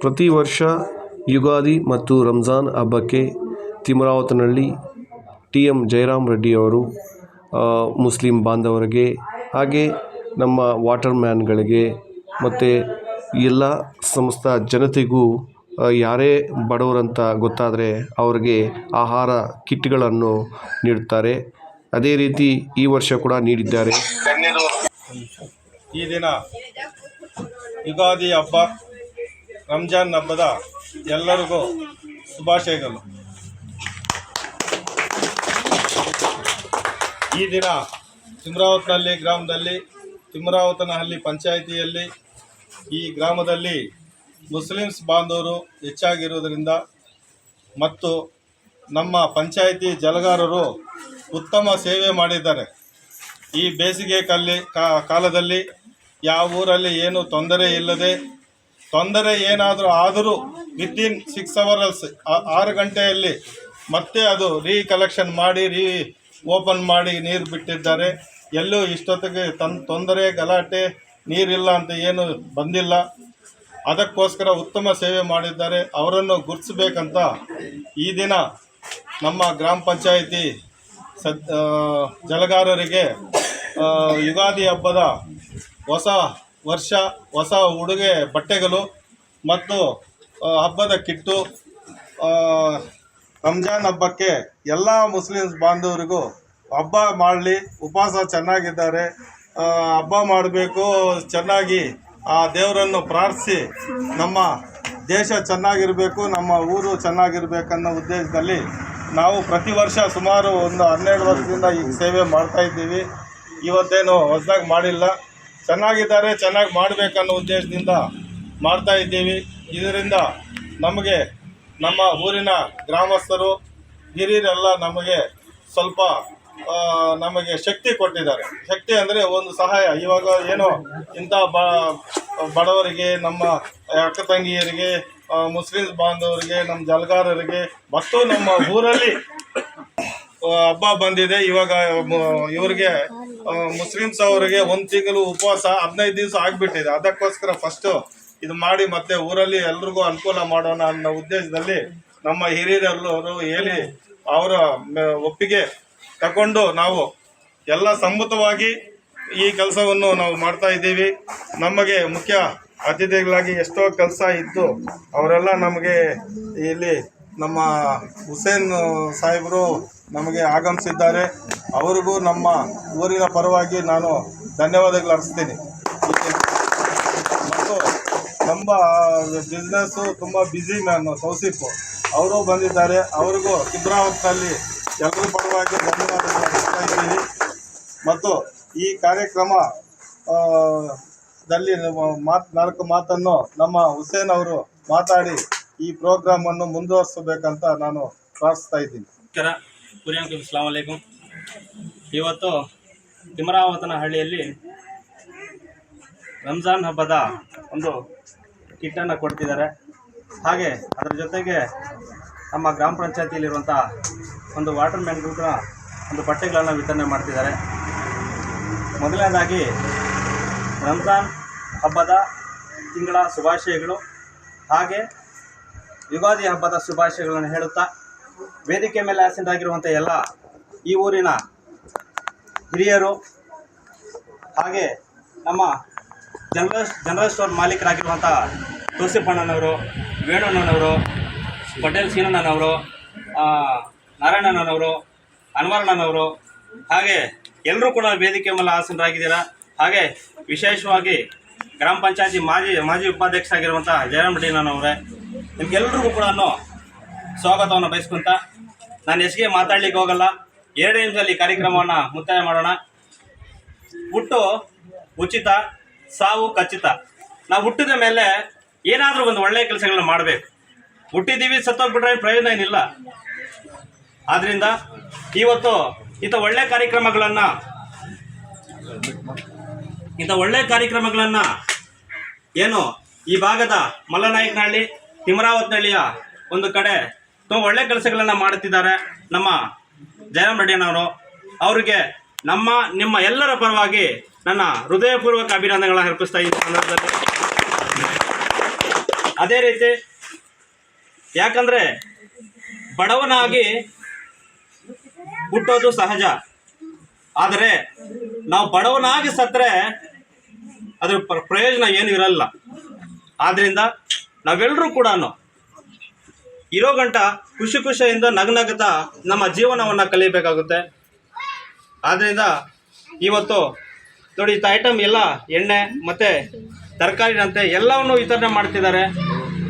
ಪ್ರತಿ ವರ್ಷ ಯುಗಾದಿ ಮತ್ತು ರಂಜಾನ್ ಹಬ್ಬಕ್ಕೆ ತಿಮರಾವತನಹಳ್ಳಿ ಟಿ ಎಂ ಜಯರಾಮ್ ರೆಡ್ಡಿಯವರು ಮುಸ್ಲಿಂ ಬಾಂಧವರಿಗೆ ಹಾಗೆ ನಮ್ಮ ವಾಟರ್ ಮ್ಯಾನ್ಗಳಿಗೆ ಮತ್ತು ಎಲ್ಲ ಸಮಸ್ತ ಜನತೆಗೂ ಯಾರೇ ಬಡವರಂತ ಗೊತ್ತಾದರೆ ಅವರಿಗೆ ಆಹಾರ ಕಿಟ್ಗಳನ್ನು ನೀಡುತ್ತಾರೆ ಅದೇ ರೀತಿ ಈ ವರ್ಷ ಕೂಡ ನೀಡಿದ್ದಾರೆ. ಈ ದಿನ ಯುಗಾದಿ ಹಬ್ಬ ರಂಜಾನ್ ಹಬ್ಬದ ಎಲ್ಲರಿಗೂ ಶುಭಾಶಯಗಳು. ಈ ದಿನ ತಿಮ್ರಾವತನಹಳ್ಳಿ ಗ್ರಾಮದಲ್ಲಿ, ತಿಮ್ರಾವತನಹಳ್ಳಿ ಪಂಚಾಯಿತಿಯಲ್ಲಿ, ಈ ಗ್ರಾಮದಲ್ಲಿ ಮುಸ್ಲಿಮ್ಸ್ ಬಾಂಧವರು ಹೆಚ್ಚಾಗಿರುವುದರಿಂದ ಮತ್ತು ನಮ್ಮ ಪಂಚಾಯಿತಿ ಜಲಗಾರರು ಉತ್ತಮ ಸೇವೆ ಮಾಡಿದ್ದಾರೆ. ಈ ಬೇಸಿಗೆ ಕಾಲದಲ್ಲಿ ಯಾವ ಊರಲ್ಲಿ ಏನು ತೊಂದರೆ ಇಲ್ಲದೆ ತೊಂದರೆ ಏನಾದರೂ ಆದರೂ ವಿತಿನ್ ಸಿಕ್ಸ್ ಅವರ್ಸ್ ಆರು ಗಂಟೆಯಲ್ಲಿ ಮತ್ತೆ ಅದು ರೀ ಕಲೆಕ್ಷನ್ ಮಾಡಿ ರೀ ಓಪನ್ ಮಾಡಿ ನೀರು ಬಿಟ್ಟಿದ್ದಾರೆ. ಎಲ್ಲೂ ಇಷ್ಟೊತ್ತಿಗೆ ತನ್ ತೊಂದರೆ, ಗಲಾಟೆ, ನೀರಿಲ್ಲ ಅಂತ ಏನು ಬಂದಿಲ್ಲ. ಅದಕ್ಕೋಸ್ಕರ ಉತ್ತಮ ಸೇವೆ ಮಾಡಿದ್ದಾರೆ. ಅವರನ್ನು ಗುರುತಿಸಬೇಕಂತ ಈ ದಿನ ನಮ್ಮ ಗ್ರಾಮ ಪಂಚಾಯಿತಿ ಸದ್ ಜಲಗಾರರಿಗೆ ಯುಗಾದಿ ಹಬ್ಬದ ಹೊಸ ವರ್ಷ ಹೊಸ ಉಡುಗೆ ಬಟ್ಟೆಗಳು ಮತ್ತು ಹಬ್ಬದ ಕಿಟ್ಟು ರಂಜಾನ್ ಹಬ್ಬಕ್ಕೆ ಎಲ್ಲ ಮುಸ್ಲಿಮ್ಸ್ ಬಾಂಧವರಿಗೂ ಹಬ್ಬ ಮಾಡಲಿ, ಉಪವಾಸ ಚೆನ್ನಾಗಿದ್ದಾರೆ ಹಬ್ಬ ಮಾಡಬೇಕು, ಚೆನ್ನಾಗಿ ಆ ದೇವರನ್ನು ಪ್ರಾರ್ಥಿಸಿ, ನಮ್ಮ ದೇಶ ಚೆನ್ನಾಗಿರಬೇಕು, ನಮ್ಮ ಊರು ಚೆನ್ನಾಗಿರಬೇಕನ್ನೋ ಉದ್ದೇಶದಲ್ಲಿ ನಾವು ಪ್ರತಿ ವರ್ಷ ಸುಮಾರು ಒಂದು ಹನ್ನೆರಡು ವರ್ಷದಿಂದ ಈ ಸೇವೆ ಮಾಡ್ತಾಯಿದ್ದೀವಿ ಇವತ್ತೇನು ಹೊಸದಾಗಿ ಮಾಡಿಲ್ಲ. ಚೆನ್ನಾಗಿದ್ದಾರೆ, ಚೆನ್ನಾಗಿ ಮಾಡಬೇಕನ್ನೋ ಉದ್ದೇಶದಿಂದ ಮಾಡ್ತಾ ಇದ್ದೀವಿ. ಇದರಿಂದ ನಮಗೆ ನಮ್ಮ ಊರಿನ ಗ್ರಾಮಸ್ಥರು, ಹಿರಿಯರೆಲ್ಲ ನಮಗೆ ಸ್ವಲ್ಪ ನಮಗೆ ಶಕ್ತಿ ಕೊಟ್ಟಿದ್ದಾರೆ. ಶಕ್ತಿ ಅಂದರೆ ಒಂದು ಸಹಾಯ. ಇವಾಗ ಏನೋ ಇಂಥ ಬಡವರಿಗೆ, ನಮ್ಮ ಅಕ್ಕ ತಂಗಿಯರಿಗೆ ಮುಸ್ಲಿಮ್ ಮುಸ್ಲಿಮ್ಸ್ ಬಾಂಧವರಿಗೆ, ನಮ್ಮ ಜಲಗಾರರಿಗೆ, ಮತ್ತು ನಮ್ಮ ಊರಲ್ಲಿ ಹಬ್ಬ ಬಂದಿದೆ. ಇವಾಗ ಇವರಿಗೆ ಮುಸ್ಲಿಮ್ಸ್ ಅವರಿಗೆ ಒಂದು ತಿಂಗಳು ಉಪವಾಸ ಹದಿನೈದು ದಿವಸ ಆಗಿಬಿಟ್ಟಿದೆ. ಅದಕ್ಕೋಸ್ಕರ ಫಸ್ಟು ಇದು ಮಾಡಿ ಮತ್ತೆ ಊರಲ್ಲಿ ಎಲ್ರಿಗೂ ಅನುಕೂಲ ಮಾಡೋಣ ಅನ್ನೋ ಉದ್ದೇಶದಲ್ಲಿ ನಮ್ಮ ಹಿರಿಯರೆಲ್ಲರೂ ಹೇಳಿ ಅವರ ಒಪ್ಪಿಗೆ ತಗೊಂಡು ನಾವು ಎಲ್ಲ ಸಂಬುತವಾಗಿ ಈ ಕೆಲಸವನ್ನು ನಾವು ಮಾಡ್ತಾ ಇದ್ದೀವಿ. ನಮಗೆ ಮುಖ್ಯ ಅತಿಥಿಗಳಾಗಿ ಎಷ್ಟೋ ಕೆಲಸ ಇದ್ದು ಅವರೆಲ್ಲ ನಮಗೆ ಇಲ್ಲಿ ನಮ್ಮ ಹುಸೇನ್ ಸಾಹೇಬರು ನಮಗೆ ಆಗಮಿಸಿದ್ದಾರೆ. ಅವರಿಗೂ ನಮ್ಮ ಊರಿನ ಪರವಾಗಿ ನಾನು ಧನ್ಯವಾದಗಳು ಅರ್ಪಿಸ್ತೀನಿ. ಮತ್ತು ನಮ್ಮ ಬಿಸ್ನೆಸ್ಸು ತುಂಬ ಬ್ಯುಸಿ ನಾನು, ಸೌಸಿಪ್. ಅವರು ಬಂದಿದ್ದಾರೆ. ಅವರಿಗೂ ತಿಬ್ರಾವತ್ನಲ್ಲಿ ಎಲ್ಲರ ಪರವಾಗಿ ಧನ್ಯವಾದಗಳು ಅರ್ಪಿಸ್ತಾ ಇದ್ದೀನಿ. ಮತ್ತು ಈ ಕಾರ್ಯಕ್ರಮ ದಲ್ಲಿ ಮಾತು, ನಾಲ್ಕು ಮಾತನ್ನು ನಮ್ಮ ಹುಸೇನ್ ಅವರು ಮಾತಾಡಿ ಈ ಪ್ರೋಗ್ರಾಮ್ ಅನ್ನು ಮುಂದುವರಿಸಬೇಕಂತ ನಾನು ಪ್ರಾರ್ಥಿಸ್ತಾ ಇದ್ದೀನಿ. ಕುರಿಯಂಕು ಇವತ್ತು ತಿಮರಾವತನ ಹಳ್ಳಿಯಲ್ಲಿ ರಂಜಾನ್ ಹಬ್ಬದ ಒಂದು ಕಿಟ್ಟನ್ನು ಕೊಡ್ತಿದ್ದಾರೆ. ಹಾಗೆ ಅದರ ಜೊತೆಗೆ ನಮ್ಮ ಗ್ರಾಮ ಪಂಚಾಯತಿಯಲ್ಲಿರುವಂಥ ಒಂದು ವಾಟರ್ ಮ್ಯಾನ್ಗಳ ಒಂದು ಬಟ್ಟೆಗಳನ್ನು ವಿತರಣೆ ಮಾಡ್ತಿದ್ದಾರೆ. ಮೊದಲನೇದಾಗಿ ರಂಜಾನ್ ಹಬ್ಬದ ತಿಂಗಳ ಶುಭಾಶಯಗಳು. ಹಾಗೆ ಯುಗಾದಿ ಹಬ್ಬದ ಶುಭಾಶಯಗಳನ್ನು ಹೇಳುತ್ತಾ, ವೇದಿಕೆ ಮೇಲೆ ಆಸೀನರಾಗಿರುವಂಥ ಎಲ್ಲ ಈ ಊರಿನ ಹಿರಿಯರು ಹಾಗೆ ನಮ್ಮ ಜನರಲ್ ಜನರಲ್ ಸ್ಟೋರ್ ಮಾಲೀಕರಾಗಿರುವಂಥ ತುಳಸಿಪಣ್ಣನವರು ವೇಣುಣ್ಣನವರು, ಪಟೇಲ್ ಸೀನಣ್ಣನವರು ನಾರಾಯಣಣ್ಣನವರು ಅನ್ವರಣ್ಣನವರು ಹಾಗೆ ಎಲ್ಲರೂ ಕೂಡ ವೇದಿಕೆ ಮೇಲೆ ಆಸೀನರಾಗಿದ್ದೀರಾ? ಹಾಗೆ ವಿಶೇಷವಾಗಿ ಗ್ರಾಮ ಪಂಚಾಯತಿ ಮಾಜಿ ಮಾಜಿ ಉಪಾಧ್ಯಕ್ಷರಾಗಿರುವಂಥ ಜಯರಾಮ್ ರೆಡ್ಡಿನವರೇ ನಿಮ್ಗೆಲ್ರಿಗೂ ಕೂಡ ಸ್ವಾಗತವನ್ನು ಬಯಸ್ಕೊಂತ ನಾನು ಹೆಚ್ಚಿಗೆ ಮಾತಾಡ್ಲಿಕ್ಕೆ ಹೋಗಲ್ಲ. ಎರಡು ನಿಮಿಷದಲ್ಲಿ ಕಾರ್ಯಕ್ರಮವನ್ನು ಮುಕ್ತಾಯ ಮಾಡೋಣ. ಹುಟ್ಟು ಉಚಿತ, ಸಾವು ಖಚಿತ. ನಾವು ಹುಟ್ಟಿದ ಮೇಲೆ ಏನಾದರೂ ಒಂದು ಒಳ್ಳೆಯ ಕೆಲಸಗಳನ್ನ ಮಾಡಬೇಕು. ಹುಟ್ಟಿದ್ದೀವಿ, ಸತ್ತೋಗ್ಬಿಟ್ರೆ ಪ್ರಯೋಜನ ಏನಿಲ್ಲ. ಆದ್ರಿಂದ ಇವತ್ತು ಇಂಥ ಒಳ್ಳೆ ಕಾರ್ಯಕ್ರಮಗಳನ್ನು, ಇಂಥ ಒಳ್ಳೆ ಕಾರ್ಯಕ್ರಮಗಳನ್ನು ಏನು ಈ ಭಾಗದ ಮಲ್ಲನಾಯಕನಹಳ್ಳಿ ತಿಮರಾವತ್ನಹಳ್ಳಿಯ ಒಂದು ಕಡೆ ತುಂಬ ಒಳ್ಳೆ ಕೆಲಸಗಳನ್ನು ಮಾಡುತ್ತಿದ್ದಾರೆ ನಮ್ಮ ಜಯರಾಮ್ ರೆಡ್ಡಿಯನ್ನವರು ಅವರಿಗೆ ನಮ್ಮ, ನಿಮ್ಮ ಎಲ್ಲರ ಪರವಾಗಿ ನನ್ನ ಹೃದಯಪೂರ್ವಕ ಅಭಿನಂದನೆಗಳನ್ನು ಅರ್ಪಿಸ್ತಾ ಈ ಸಂದರ್ಭದಲ್ಲಿ. ಅದೇ ರೀತಿ, ಯಾಕಂದರೆ ಬಡವನಾಗಿ ಹುಟ್ಟೋದು ಸಹಜ. ಆದರೆ ನಾವು ಬಡವನಾಗಿ ಸತ್ತರೆ ಅದ್ರ ಪ್ರ- ಪ್ರಯೋಜನ ಏನು ಇರಲ್ಲ. ಆದ್ದರಿಂದ ನಾವೆಲ್ಲರೂ ಕೂಡ ಇರೋ ಗಂಟ ಖುಷಿ ಖುಷಿಯಿಂದ ನಗನಗತ ನಮ್ಮ ಜೀವನವನ್ನು ಕಲಿಯಬೇಕಾಗುತ್ತೆ ಆದ್ದರಿಂದ ಇವತ್ತು ನೋಡಿ ಇಂಥ ಐಟಮ್ ಎಲ್ಲ ಎಣ್ಣೆ ಮತ್ತು ತರಕಾರಿನಂತೆ ಎಲ್ಲವನ್ನು ವಿತರಣೆ ಮಾಡ್ತಿದ್ದಾರೆ.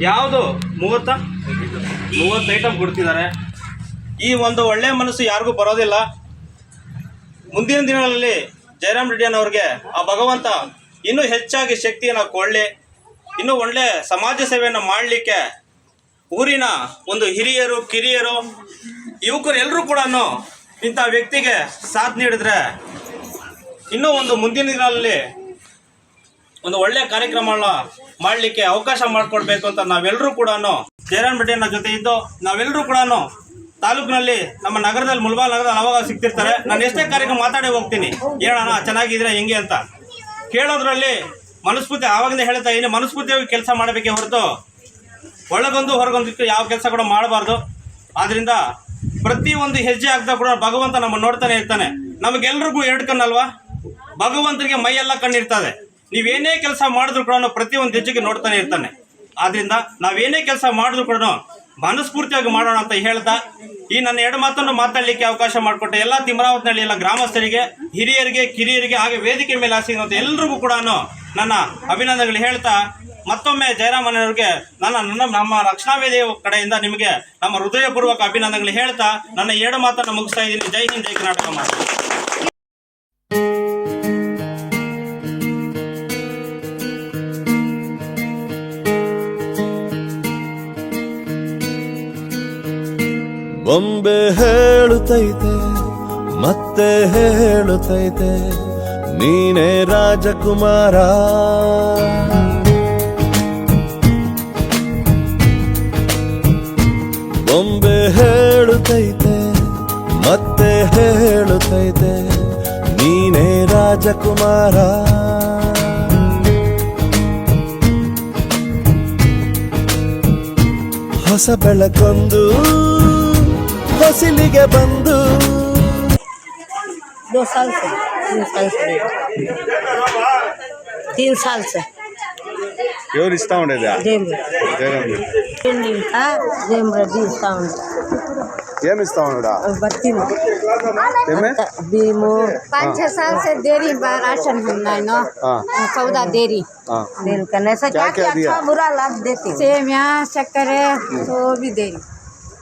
ಯಾವುದು? ಮೂವತ್ತ? ಮೂವತ್ತು ಐಟಮ್ ಕೊಡ್ತಿದ್ದಾರೆ. ಈ ಒಂದು ಒಳ್ಳೆಯ ಮನಸ್ಸು ಯಾರಿಗೂ ಬರೋದಿಲ್ಲ. ಮುಂದಿನ ದಿನಗಳಲ್ಲಿ ಜಯರಾಮ್ ರೆಡ್ಡಿಯನ್ನವ್ರಿಗೆ ಆ ಭಗವಂತ ಇನ್ನೂ ಹೆಚ್ಚಾಗಿ ಶಕ್ತಿಯನ್ನು ಕೊಳ್ಳಿ ಇನ್ನೂ ಒಳ್ಳೆ ಸಮಾಜ ಸೇವೆಯನ್ನು ಮಾಡಲಿಕ್ಕೆ ಊರಿನ ಒಂದು ಹಿರಿಯರು, ಕಿರಿಯರು, ಯುವಕರು ಎಲ್ಲರೂ ಕೂಡ ಇಂಥ ವ್ಯಕ್ತಿಗೆ ಸಾಥ್ ನೀಡಿದ್ರೆ ಇನ್ನೂ ಒಂದು ಮುಂದಿನ ದಿನಗಳಲ್ಲಿ ಒಂದು ಒಳ್ಳೆ ಕಾರ್ಯಕ್ರಮಗಳನ್ನ ಮಾಡಲಿಕ್ಕೆ ಅವಕಾಶ ಮಾಡಿಕೊಡ್ಬೇಕು ಅಂತ ನಾವೆಲ್ಲರೂ ಕೂಡ ಜಯರಾಮ್ ರೆಡ್ಡಿಯನ್ನ ಜೊತೆ ಇದ್ದು ನಾವೆಲ್ಲರೂ ಕೂಡ ತಾಲೂಕಿನಲ್ಲಿ ನಮ್ಮ ನಗರದಲ್ಲಿ ಮುಲ್ಬಾಲ್ ನಗರದಲ್ಲಿ ಅವಾಗ ಸಿಗ್ತಿರ್ತಾರೆ. ನಾನು ಎಷ್ಟೇ ಕಾರ್ಯಕ್ರಮ ಮಾತಾಡಿ ಹೋಗ್ತೀನಿ. ಹೇಳೋಣ ಚೆನ್ನಾಗಿದ್ರೆ ಹೆಂಗೆ ಅಂತ? ಕೇಳೋದ್ರಲ್ಲಿ ಮನಸ್ಫೂರ್ತಿ ಆವಾಗಲೇ ಹೇಳ್ತಾ ಇದ್ದೀನಿ ಮನಸ್ಫೂರ್ತಿಯಾಗಿ ಕೆಲಸ ಮಾಡಬೇಕೇ ಹೊರತು ಒಳಗೊಂದು ಹೊರಗೊಂದು ಯಾವ ಕೆಲಸ ಕೂಡ ಮಾಡಬಾರ್ದು. ಆದ್ರಿಂದ ಪ್ರತಿ ಒಂದು ಹೆಜ್ಜೆ ಆಗ್ತಾ ಕೂಡ ಭಗವಂತ ನಮ್ಮ ನೋಡ್ತಾನೆ ಇರ್ತಾನೆ. ನಮಗೆಲ್ರಿಗೂ ಎರಡು ಕಣ್ಣಲ್ವಾ? ಭಗವಂತನಿಗೆ ಮೈಯೆಲ್ಲ ಕಣ್ಣಿರ್ತದೆ ನೀವೇನೇ ಕೆಲಸ ಮಾಡಿದ್ರು ಕೂಡ ಪ್ರತಿ ಒಂದು ಹೆಜ್ಜೆಗೆ ನೋಡ್ತಾನೆ ಇರ್ತಾನೆ. ಆದ್ರಿಂದ ನಾವೇನೇ ಕೆಲಸ ಮಾಡಿದ್ರು ಕೂಡ ಮನಸ್ಫೂರ್ತಿಯಾಗಿ ಮಾಡೋಣ ಅಂತ ಹೇಳ್ತಾ, ಈ ನನ್ನ ಎರಡು ಮಾತನ್ನು ಮಾತಾಡಲಿಕ್ಕೆ ಅವಕಾಶ ಮಾಡಿಕೊಟ್ಟೆ ಎಲ್ಲ ತಿಮರಾವತಿನಲ್ಲಿ ಎಲ್ಲ ಗ್ರಾಮಸ್ಥರಿಗೆ, ಹಿರಿಯರಿಗೆ, ಕಿರಿಯರಿಗೆ, ಹಾಗೆ ವೇದಿಕೆ ಮೇಲೆ ಆಸೆ ಎಲ್ರಿಗೂ ಕೂಡ ನನ್ನ ಅಭಿನಂದನೆಗಳು ಹೇಳ್ತಾ ಮತ್ತೊಮ್ಮೆ ಜಯರಾಮನವರಿಗೆ ನನ್ನ ನನ್ನ ನಮ್ಮ ರಕ್ಷಣಾ ವೇದಿ ಕಡೆಯಿಂದ ನಿಮಗೆ ನಮ್ಮ ಹೃದಯಪೂರ್ವಕ ಅಭಿನಂದನೆಗಳು ಹೇಳ್ತಾ ನನ್ನ ಎರಡು ಮಾತನ್ನು ಮುಗಿಸ್ತಾ ಇದ್ದೀನಿ. ಜೈ ಹಿಂದ್, ಜೈ ಕರ್ನಾಟಕ ಮಾತು. ಬೊಂಬೆ ಹೇಳುತ್ತೈತೆ, ಮತ್ತೆ ಹೇಳುತ್ತೈತೆ. ನೀನೇ ರಾಜಕುಮಾರ. ಬೊಂಬೆ ಹೇಳುತ್ತೈತೆ ಮತ್ತೆ ಹೇಳುತ್ತೈತೆ ನೀನೇ ರಾಜಕುಮಾರ. ಹೊಸ ಬೆಳಕೊಂದು ಹೊಸಿಲಿಗೆ ಬಂದು. तीन साल से। तीन साल से। यो रिश्ता होने दिया जेम जेम हाँ जेम रिश्ता होने ये रिश्ता होने दा। बत्ती में। में? बीमो पाँच छह साल से देरी बार आशन होना है। ना हाँ। सौदा देरी। हाँ। देर करने से क्या क्या अच्छा बुरा लाभ देती। सेम यहाँ शक्कर है हम्म। तो भी देरी।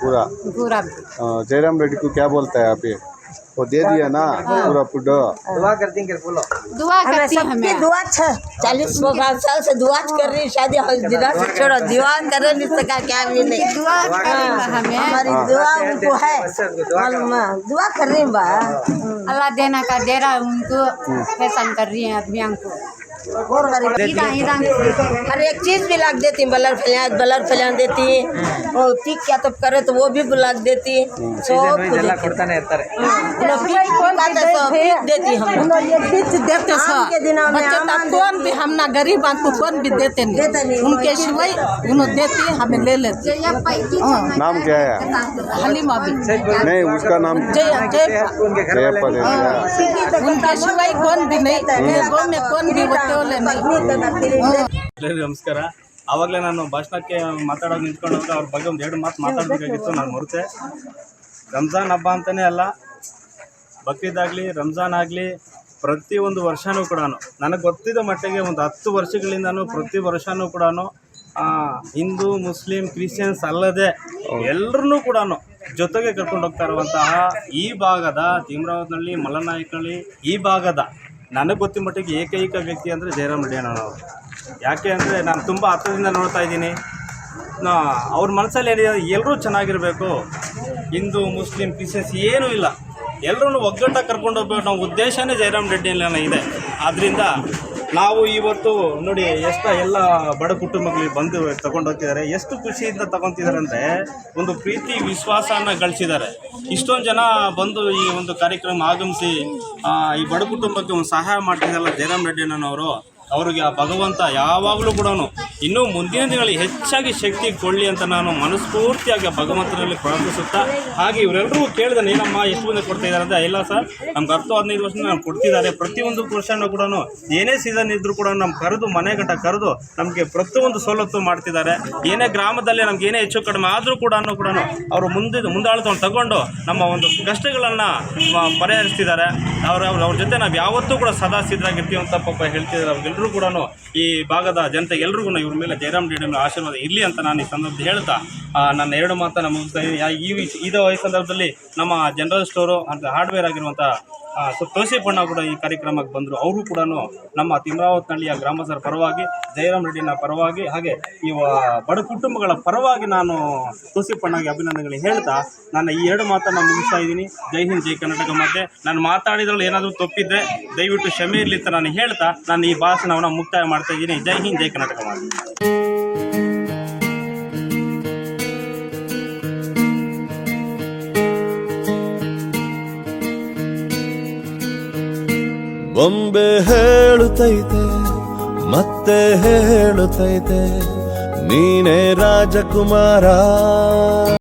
पूरा पूरा हाँ, जयराम रेड्डी को क्या बोलता है आप ये? वो दे दिया ना पूरा फ़ूड दुआ हमें करती सबकी हमें। दुआ छ। चालीस साल से दुआ कर रही शादी हो दिला से छोड़ो दुआ करे नहीं सका क्या भी नहीं। दुआ हमें। हमारी दुआ उनको है। दुआ कर। रही बा। अल्लाह देना का दे रहा है। उनको फ़ैशन कर रही है अभियान को हर एक चीज़ भी लाग देती बलर फैला बलर फैला देती। और पीक क्या तब तो करे तो वो भी लाग देती। सब हाँ, तो देती। हम। देते कौन भी हम ना गरीब आपको कौन भी देते नहीं। उनके सिवाय उन्होंने देते हमें ले लेते। हाँ। नाम क्या है? हलीमा भी नहीं उसका नाम उनके सिवाय कौन भी नहीं। हम्म। गाँव में कौन भी होते ನಮಸ್ಕಾರ. ಅವಾಗಲೇ ನಾನು ಭಾಷಣಕ್ಕೆ ಮಾತಾಡೋದು ನಿಂತ್ಕೊಂಡಾಗ ಅವ್ರ ಬಗ್ಗೆ ಒಂದು ಎರಡು ಮಾತು ಮಾತಾಡಬೇಕಾಗಿತ್ತು, ನಾನು ಮರುತೆ. ರಂಜಾನ್ ಹಬ್ಬ ಅಂತಲೇ ಅಲ್ಲ ಬಕ್ರೀದ್ ಆಗಲಿ ರಂಜಾನ್ ಆಗಲಿ ಪ್ರತಿಯೊಂದು ವರ್ಷವೂ ಕೂಡ ನನಗೆ ಗೊತ್ತಿದ್ದ ಮಟ್ಟಿಗೆ ಒಂದು ಹತ್ತು ವರ್ಷಗಳಿಂದನೂ ಪ್ರತಿ ವರ್ಷವೂ ಕೂಡ ಹಿಂದೂ, ಮುಸ್ಲಿಂ, ಕ್ರಿಶ್ಚಿಯನ್ಸ್ ಅಲ್ಲದೆ ಎಲ್ಲರನ್ನೂ ಕೂಡ ಜೊತೆಗೆ ಕರ್ಕೊಂಡು ಹೋಗ್ತಾ ಇರುವಂತಹ ಈ ಭಾಗದ ತೀಮ್ರಾವತಿನಲ್ಲಿ ಮಲ್ಲನಾಯಕನಹಳ್ಳಿ ಈ ಭಾಗದ ನನಗೆ ಗೊತ್ತಿನ ಮಟ್ಟಿಗೆ ಏಕೈಕ ವ್ಯಕ್ತಿ ಅಂದರೆ ಜಯರಾಮ್ ರೆಡ್ಡಿಯಣ್ಣನವರು ಯಾಕೆ ಅಂದರೆ ನಾನು ತುಂಬ ಹತ್ತಿರದಿಂದ ನೋಡ್ತಾ ಇದ್ದೀನಿ. ನಾ, ಅವ್ರ ಮನಸ್ಸಲ್ಲಿ ಏನಿದೆ ಎಲ್ಲರೂ ಚೆನ್ನಾಗಿರಬೇಕು. ಹಿಂದೂ, ಮುಸ್ಲಿಂ, ಕ್ರಿಶ್ಚಿಯನ್ಸ್ ಏನೂ ಇಲ್ಲ. ಎಲ್ಲರೂ ಒಗ್ಗಟ್ಟಾಗಿ ಕರ್ಕೊಂಡು ಹೋಗ್ಬೇಕು ನಮ್ಮ ಉದ್ದೇಶನೇ ಜಯರಾಮ್ ರೆಡ್ಡಿ ಇದೆ. ಆದ್ದರಿಂದ ನಾವು ಇವತ್ತು ನೋಡಿ ಎಷ್ಟು ಎಲ್ಲ ಬಡ ಕುಟುಂಬಗಳಿಗೆ ಬಂದು ತಗೊಂಡು ಹೋಗ್ತಿದ್ದಾರೆ. ಎಷ್ಟು ಖುಷಿಯಿಂದ ತಗೊತಿದ್ದಾರೆ ಅಂದರೆ ಒಂದು ಪ್ರೀತಿ, ವಿಶ್ವಾಸನ ಗಳಿಸಿದ್ದಾರೆ. ಇಷ್ಟೊಂದು ಜನ ಬಂದು ಈ ಒಂದು ಕಾರ್ಯಕ್ರಮ ಆಗಮಿಸಿ ಈ ಬಡ ಕುಟುಂಬಕ್ಕೆ ಒಂದು ಸಹಾಯ ಮಾಡ್ತಿದ್ದಾರಲ್ಲ ಜಯರಾಮ್ ರೆಡ್ಡಿ ಅಣ್ಣನವರು ಅವ್ರಿಗೆ ಆ ಭಗವಂತ ಯಾವಾಗಲೂ ಕೂಡ ಇನ್ನೂ ಮುಂದಿನ ದಿನಗಳಲ್ಲಿ ಹೆಚ್ಚಾಗಿ ಶಕ್ತಿ ಕೊಳ್ಳಿ ಅಂತ ನಾನು ಮನಸ್ಫೂರ್ತಿಯಾಗಿ ಭಗವಂತನಲ್ಲಿ ಪ್ರಾರ್ಥಿಸುತ್ತಾ, ಹಾಗೆ ಇವರೆಲ್ಲರೂ ಕೇಳಿದ ಏನಮ್ಮ ಎಷ್ಟು ಮಂದಿ ಕೊಡ್ತಾ ಇದ್ದಾರೆ? ಅಂದರೆ ಇಲ್ಲ ಸರ್, ನಮ್ಗೆ ಹತ್ತು ಹದಿನೈದು ವರ್ಷ ನಾನು ಕೊಡ್ತಿದ್ದಾರೆ. ಪ್ರತಿಯೊಂದು ವರ್ಷನೂ ಕೂಡ ಏನೇ ಸೀಸನ್ ಇದ್ದರೂ ಕೂಡ ನಮ್ಮ ಕರೆದು, ಮನೆ ಗಂಟ ಕರೆದು, ನಮಗೆ ಪ್ರತಿಯೊಂದು ಸವಲತ್ತು ಮಾಡ್ತಿದ್ದಾರೆ. ಏನೇ ಗ್ರಾಮದಲ್ಲಿ ನಮ್ಗೆ ಏನೇ ಹೆಚ್ಚು ಕಡಿಮೆ ಆದರೂ ಕೂಡ ಕೂಡ ಅವರು ಮುಂದೆ ಮುಂದಾಳತ್ವವನ್ನು ತಗೊಂಡು ನಮ್ಮ ಒಂದು ಕಷ್ಟಗಳನ್ನು ಪರಿಹರಿಸ್ತಿದ್ದಾರೆ. ಅವ್ರ ಅವ್ರ ಜೊತೆ ನಾವು ಯಾವತ್ತೂ ಕೂಡ ಸದಾ ಸಿದ್ಧರಾಗಿರ್ತೀವಿ ಅಂತ ಪಾಪ ಹೇಳ್ತಿದ್ದಾರೆ. ಅವ್ರಿಗೆಲ್ಲರೂ ಕೂಡ ಈ ಭಾಗದ ಜನತೆ ಎಲ್ರಿಗೂ ಇವ್ರ ಮೇಲೆ ಜಯರಾಮ್ ರೆಡ್ಡಿ ಮೇಲೆ ಆಶೀರ್ವಾದ ಇರಲಿ ಅಂತ ನಾನು ಈ ಸಂದರ್ಭದಲ್ಲಿ ಹೇಳ್ತಾ ನನ್ನ ಎರಡು ಮಾತನ್ನು ಮುಗಿಸ್ತಾ ಇದ್ದೀನಿ. ಈ ಇದು ಈ ಸಂದರ್ಭದಲ್ಲಿ ನಮ್ಮ ಜನರಲ್ ಸ್ಟೋರು ಅಂತ ಹಾರ್ಡ್ವೇರ್ ಆಗಿರುವಂಥ ತೋಸಿಪಣ್ಣ ಕೂಡ ಈ ಕಾರ್ಯಕ್ರಮಕ್ಕೆ ಬಂದರು. ಅವರು ಕೂಡ ನಮ್ಮ ತಿಮ್ರಾವತ್ನಹಳ್ಳಿಯ ಗ್ರಾಮಸ್ಥರ ಪರವಾಗಿ, ಜಯರಾಮ್ ರೆಡ್ಡಿನ ಪರವಾಗಿ, ಹಾಗೆ ಈ ಬಡ ಕುಟುಂಬಗಳ ಪರವಾಗಿ ನಾನು ತೋಸಿಪಣ್ಣಗೆ ಅಭಿನಂದನೆಗಳು ಹೇಳ್ತಾ, ನನ್ನ ಈ ಎರಡು ಮಾತನ್ನು ಮುಗಿಸ್ತಾ ಇದ್ದೀನಿ. ಜೈ ಹಿಂದ್, ಜೈ ಕರ್ನಾಟಕ ಮತ್ತೆ ನಾನು ಮಾತಾಡಿದ್ರಲ್ಲಿ ಏನಾದರೂ ತಪ್ಪಿದ್ರೆ ದಯವಿಟ್ಟು ಕ್ಷಮೆ ಇರಲಿ ಅಂತ ನಾನು ಹೇಳ್ತಾ, ನಾನು ಈ ಭಾಷಣವನ್ನು ಮುಕ್ತಾಯ ಮಾಡ್ತಾ ಇದ್ದೀನಿ. ಜೈ ಹಿಂದ್, ಜೈ ಕರ್ನಾಟಕ ಮಾತೆ. ಬೊಂಬೆ ಹೇಳುತ್ತೈತೆ ಮತ್ತೆ ಹೇಳುತ್ತೈತೆ ನೀನೇ ರಾಜಕುಮಾರ.